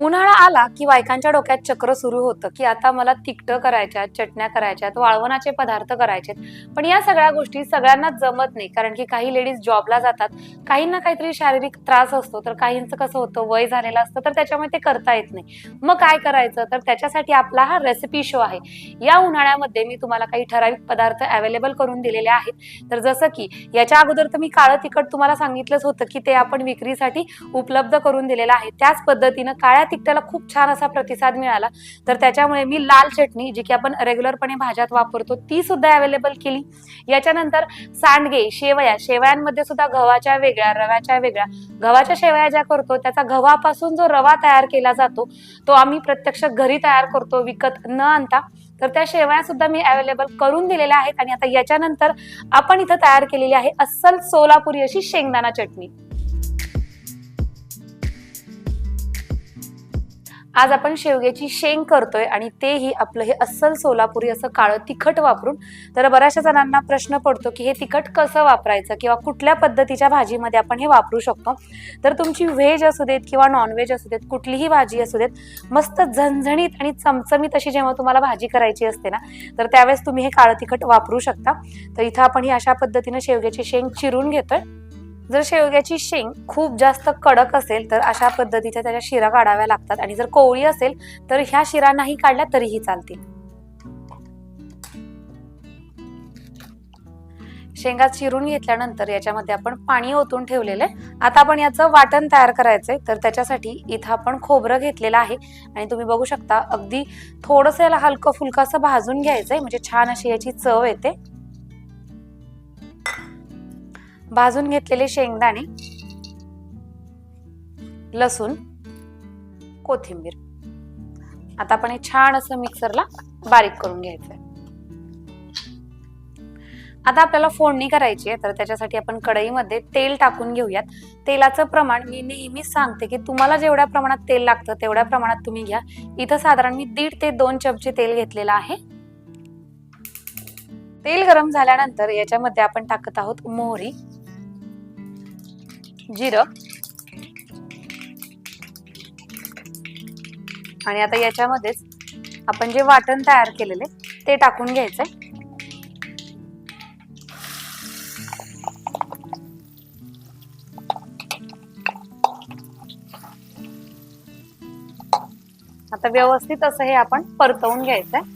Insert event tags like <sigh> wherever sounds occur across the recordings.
उन्हाळा आला की बायकांच्या डोक्यात चक्र सुरू होतं की आता मला तिकटं करायच्या चटण्या करायच्यात वाळवणाचे पदार्थ करायचेत. पण या सगळ्या गोष्टी सगळ्यांना जमत नाही कारण की काही लेडीज जॉबला जातात काहींना काहीतरी शारीरिक त्रास असतो तर काहींचं कसं होतं वय झालेलं असतं तर त्याच्यामुळे ते करता येत नाही. मग काय करायचं? तर त्याच्यासाठी आपला हा रेसिपी शो आहे. या उन्हाळ्यामध्ये मी तुम्हाला काही ठराविक पदार्थ अवेलेबल करून दिलेले आहेत. तर जसं की याच्या अगोदर तर मी काळं तिखट तुम्हाला सांगितलंच होतं की ते आपण विक्रीसाठी उपलब्ध करून दिलेलं आहे. त्याच पद्धतीनं काळ्या तिकट्याला खूप छान असा प्रतिसाद मिळाला. तर त्याच्यामुळे मी लाल चटणी जी की आपण रेग्युलरपणे भाज्यात वापरतो ती सुद्धा अवेलेबल केली. याच्यानंतर सांडगे शेवया शेवयांमध्ये सुद्धा गव्हाच्या वेगळ्या रव्याच्या वेगळ्या. गव्हाच्या शेवया ज्या करतो त्याचा गव्हापासून जो रवा तयार केला जातो तो आम्ही प्रत्यक्ष घरी तयार करतो विकत न आणता. तर त्या शेवया सुद्धा मी अवेलेबल करून दिलेल्या आहेत आणि आता याच्यानंतर आपण इथं तयार केलेली आहे अस्सल सोलापुरी अशी शेंगदाणा चटणी. आज आपण शेवग्याची शेंग करतोय आणि तेही आपलं हे अस्सल सोलापुरी असं काळं तिखट वापरून. तर बऱ्याचशा जणांना प्रश्न पडतो की हे तिखट कसं वापरायचं किंवा कुठल्या पद्धतीच्या भाजीमध्ये आपण हे वापरू शकतो? तर तुमची व्हेज असू देत किंवा नॉनव्हेज असू देत कुठलीही भाजी असू देत मस्त झणझणीत आणि चमचमीत अशी जेव्हा तुम्हाला भाजी करायची असते ना तर त्यावेळेस तुम्ही हे काळं तिखट वापरू शकता. तर इथं आपण ही अशा पद्धतीनं शेवग्याची शेंग चिरून घेतोय. जर शेवग्याची शेंग खूप जास्त कडक असेल तर अशा पद्धतीच्या त्याच्या शिरा काढाव्या लागतात. आणि जर कोवळी असेल तर ह्या शिरा नाही काढल्या तरीही चालतील. शेंगा चिरून घेतल्यानंतर याच्यामध्ये आपण पाणी ओतून ठेवलेलं आहे. आता आपण याचं वाटण तयार करायचंय. तर त्याच्यासाठी इथं आपण खोबरं घेतलेलं आहे. आणि तुम्ही बघू शकता अगदी थोडंसं याला हलकं फुलकं असं भाजून घ्यायचंय. म्हणजे छान अशी याची चव येते. भाजून घेतलेले शेंगदाणे लसूण कोथिंबीर. आता आपण हे छान असं मिक्सरला बारीक करून घ्यायचंय. आता आपल्याला फोडणी करायची आहे तर त्याच्यासाठी आपण कढईमध्ये तेल टाकून घेऊयात. तेलाचं प्रमाण मी नेहमीच सांगते की तुम्हाला जेवढ्या प्रमाणात तेल लागतं तेवढ्या प्रमाणात तुम्ही घ्या. इथं साधारण मी दीड ते दोन चमचे तेल घेतलेलं आहे. तेल गरम झाल्यानंतर याच्यामध्ये आपण टाकत आहोत मोहरी. जिरं. आणि आता याच्यामध्येच आपण जे वाटण तयार केलेले ते टाकून घ्यायचंय आता व्यवस्थित असं हे आपण परतवून घ्यायचंय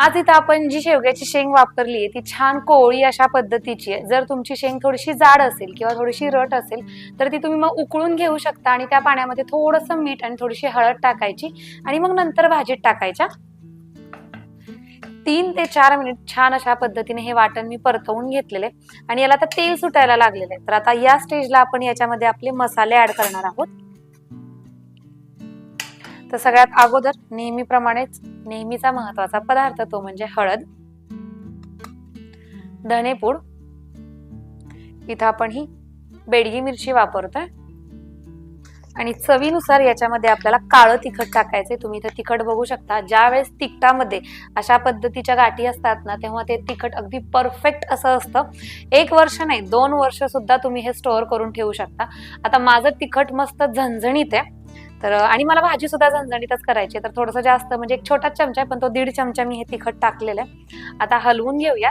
आज इथं आपण जी शेवग्याची शेंग वापरली आहे ती छान कोवळी अशा पद्धतीची आहे. जर तुमची शेंग थोडीशी जाड असेल किंवा थोडीशी रट असेल तर ती तुम्ही मग उकळून घेऊ शकता आणि त्या पाण्यामध्ये थोडंसं मीठ आणि थोडीशी हळद टाकायची आणि मग नंतर भाजीत टाकायच्या. तीन ते चार मिनिट छान अशा पद्धतीने हे वाटण मी परतवून घेतलेले आणि याला आता तेल सुटायला लागलेलं आहे. तर आता या स्टेजला आपण याच्यामध्ये आपले मसाले ऍड करणार आहोत. तर सगळ्यात अगोदर नेहमीप्रमाणेच नेहमीचा महत्त्वाचा पदार्थ तो म्हणजे हळद. धनेपूड इथं आपण ही बेडगी मिरची वापरतोय. आणि चवीनुसार याच्यामध्ये आपल्याला काळं तिखट टाकायचंय. तुम्ही इथं तिखट बघू शकता. ज्या वेळेस तिखटामध्ये अशा पद्धतीच्या गाठी असतात ना तेव्हा ते तिखट अगदी परफेक्ट असं असतं. एक वर्ष नाही दोन वर्ष सुद्धा तुम्ही हे स्टोअर करून ठेवू शकता. आता माझं तिखट मस्त झणझणीत आहे. तर आणि मला भाजी सुद्धा झणझणीतच करायची आहे, तर थोडंसं जास्त म्हणजे एक छोटा चमचा आहे पण तो दीड चमचा मी हे तिखट टाकलेलं आहे. आता हलवून घेऊया.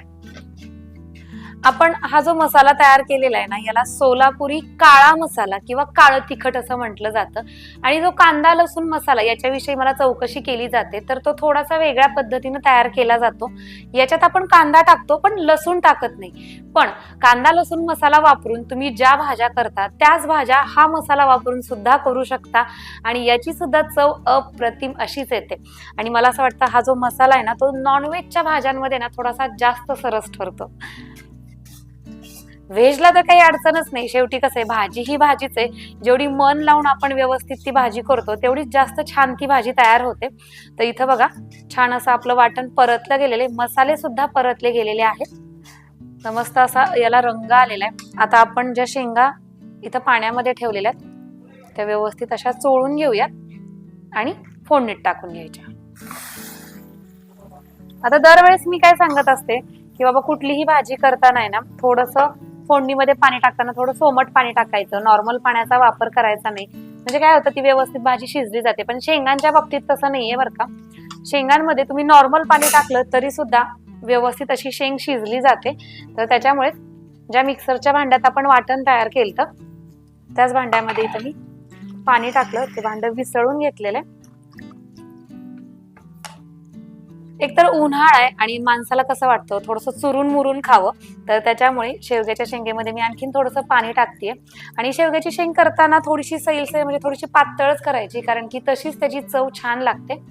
आपण हा जो मसाला तयार केलेला आहे ना याला सोलापुरी काळा मसाला किंवा काळं तिखट असं म्हटलं जातं. आणि जो कांदा लसूण मसाला याच्याविषयी मला चौकशी केली जाते तर तो थोडासा वेगळ्या पद्धतीनं तयार केला जातो. याच्यात आपण कांदा टाकतो पण लसूण टाकत नाही. पण कांदा लसूण मसाला वापरून तुम्ही ज्या भाज्या करता त्याच भाज्या हा मसाला वापरून सुद्धा करू शकता. आणि याची सुद्धा चव अप्रतिम अशीच येते. आणि मला असं वाटतं हा जो मसाला आहे ना तो नॉनव्हेजच्या भाज्यांमध्ये ना थोडासा जास्त सरस ठरतो. व्हेजला तर काही अडचणच नाही. शेवटी कसं आहे भाजी ही भाजीच आहे. जेवढी मन लावून आपण व्यवस्थित ती भाजी करतो तेवढीच जास्त छान ती भाजी तयार होते. तर इथं बघा छान असं आपलं वाटण परतलं गेलेले मसाले सुद्धा परतले गेलेले आहेत. तर मस्त असा याला रंग आलेला आहे. आता आपण ज्या शेंगा इथं पाण्यामध्ये ठेवलेल्या आहेत त्या व्यवस्थित अशा चोळून घेऊयात आणि फोडणीत टाकून घ्यायच्या. आता दरवेळेस मी काय सांगत असते की बाबा कुठलीही भाजी करताना आहे ना थोडंसं फोडणीमध्ये पाणी टाकताना थोडं सोमट पाणी टाकायचं. नॉर्मल पाण्याचा वापर करायचा नाही. म्हणजे काय होतं ती व्यवस्थित भाजी शिजली जाते. पण शेंगांच्या बाबतीत तसं नाहीये बरं का. शेंगांमध्ये तुम्ही नॉर्मल पाणी टाकलं तरी सुद्धा व्यवस्थित अशी शेंग शिजली जाते. तर त्याच्यामुळे ज्या मिक्सरच्या भांड्यात आपण वाटण तयार केलं त्याच भांड्यामध्ये इथं मी पाणी टाकलं. ते भांडं विसळून घेतलेलं आहे. एकतर उन्हाळा आहे आणि माणसाला कसं वाटतं थोडंसं चुरून मुरून खावं तर त्याच्यामुळे शेवग्याच्या शेंगेमध्ये मी आणखीन थोडंसं पाणी टाकते आणि शेवग्याची शेंग करताना थोडीशी सैलसैल म्हणजे थोडीशी पातळच करायची कारण की तशीच त्याची चव छान लागते.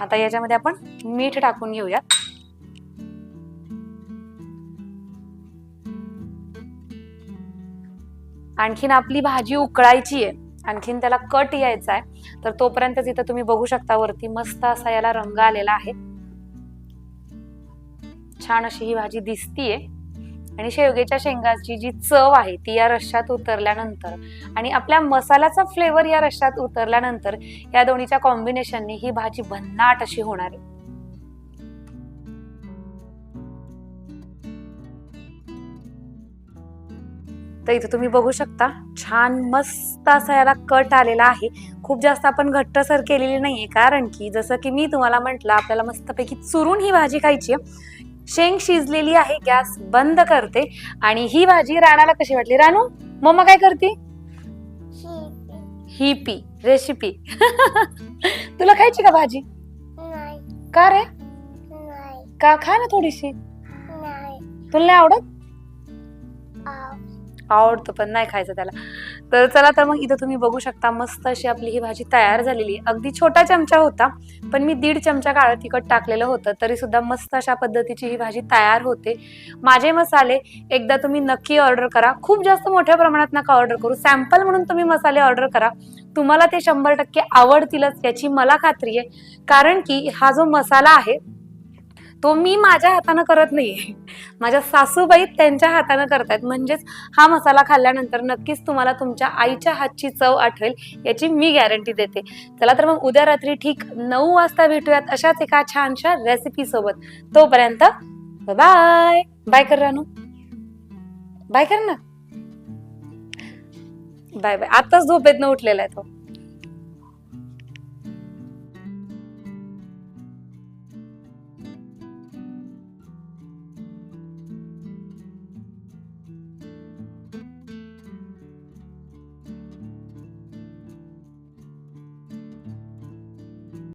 आता याच्यामध्ये आपण मीठ टाकून घेऊयात. आणखीन आपली भाजी उकळायची आहे. आणखीन त्याला कट यायचा आहे. तर तोपर्यंत इथं तुम्ही बघू शकता वरती मस्त असा याला रंग आलेला आहे. छान अशी ही भाजी दिसतीये. आणि शेवग्याच्या शेंगाची जी चव आहे ती या रश्यात उतरल्यानंतर आणि आपल्या मसाल्याचा फ्लेवर या रश्यात उतरल्यानंतर या दोन्हीच्या कॉम्बिनेशनने ही भाजी भन्नाट अशी होणार आहे. तर इथं तुम्ही बघू शकता छान मस्त असा याला कट आलेला आहे. खूप जास्त आपण घट्टसर केलेली नाहीये कारण की जसं की मी तुम्हाला म्हटलं आपल्याला मस्तपैकी चुरून ही भाजी खायची आहे. शेंग शिजलेली आहे गॅस बंद करते. आणि ही भाजी राणाला कशी वाटली? रानू मम्मा काय करते? ही पी रेसिपी <laughs> तुला खायची का भाजी? का रे? का? खा ना थोडीशी. तुला नाही आवडत? आव. आवडतं पण नाही खायचं त्याला. तर चला तर मग इथं तुम्ही बघू शकता मस्त अशी आपली ही भाजी तयार झालेली. आहे अगदी छोटा चमचा होता पण मी दीड चमचा काळं तिखट टाकलेलं होतं तरी सुद्धा मस्त अशा पद्धतीची ही भाजी तयार होते. माझे मसाले एकदा तुम्ही नक्की ऑर्डर करा. खूप जास्त मोठ्या प्रमाणात नका ऑर्डर करू. सॅम्पल म्हणून तुम्ही मसाले ऑर्डर करा. तुम्हाला ते शंभर टक्के आवडतीलच याची मला खात्री आहे. कारण की हा जो मसाला आहे तो मी माझ्या हातानं करत नाहीये. माझ्या सासूबाई त्यांच्या हातानं करतायत. म्हणजेच हा मसाला खाल्ल्यानंतर नक्कीच तुम्हाला तुमच्या आईच्या हातची चव आठवेल याची मी गॅरंटी देते. चला तर मग उद्या रात्री ठीक नऊ वाजता भेटूयात अशाच एका छानशा रेसिपी सोबत. तोपर्यंत बाय बाय कर रानू. बाय कर ना. बाय बाय आताच झोपेतनं उठलेला आहे तो.